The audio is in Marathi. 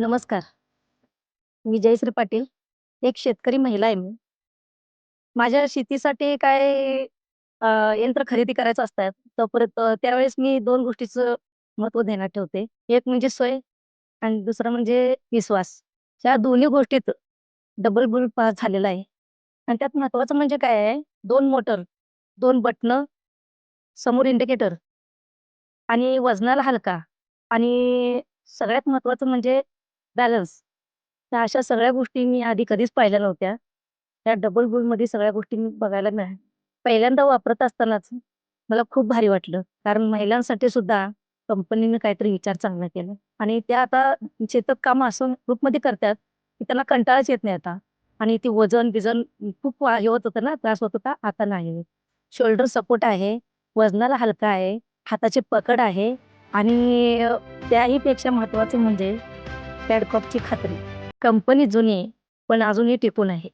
नमस्कार. मी जयश्री पाटील. एक शेतकरी महिला आहे मी. माझ्या शेतीसाठी काय अ, यंत्र खरेदी करायचं असतात, तर परत अ, त्यावेळेस मी दोन गोष्टीचं महत्त्व ध्यानात ठेवते. एक म्हणजे सोय आणि दुसरं म्हणजे विश्वास. या दोन्ही गोष्टीत डबल बुल पास झालेला आहे. आणि त्यात महत्त्वाचं म्हणजे काय आहे, दोन मोटर, दोन बटणं, समोर इंडिकेटर आणि वजनाला हलका आणि सगळ्यात महत्त्वाचं म्हणजे बॅलन्स. तर अशा सगळ्या गोष्टी मी आधी कधीच पाहिल्या नव्हत्या. त्या डबल बुलमध्ये सगळ्या गोष्टी मी बघायला मिळाल्या. पहिल्यांदा वापरत असतानाच मला खूप भारी वाटलं. कारण महिलांसाठी सुद्धा कंपनीने काहीतरी विचार चांगला केला आणि त्या आता शेतात कामं असं ग्रुपमध्ये करतात, की त्यांना कंटाळाच येत नाही आता. आणि ते वजन-बिजन खूप हे होत होतं ना, त्रास होत होता, आता नाही. शोल्डर सपोर्ट आहे, वजनाला हलका आहे, हाताची पकड आहे आणि त्याही पेक्षा महत्वाचं म्हणजे पॅडकॉपची खात्री. कंपनी जुनी आहे, पण अजूनही टिकून आहे.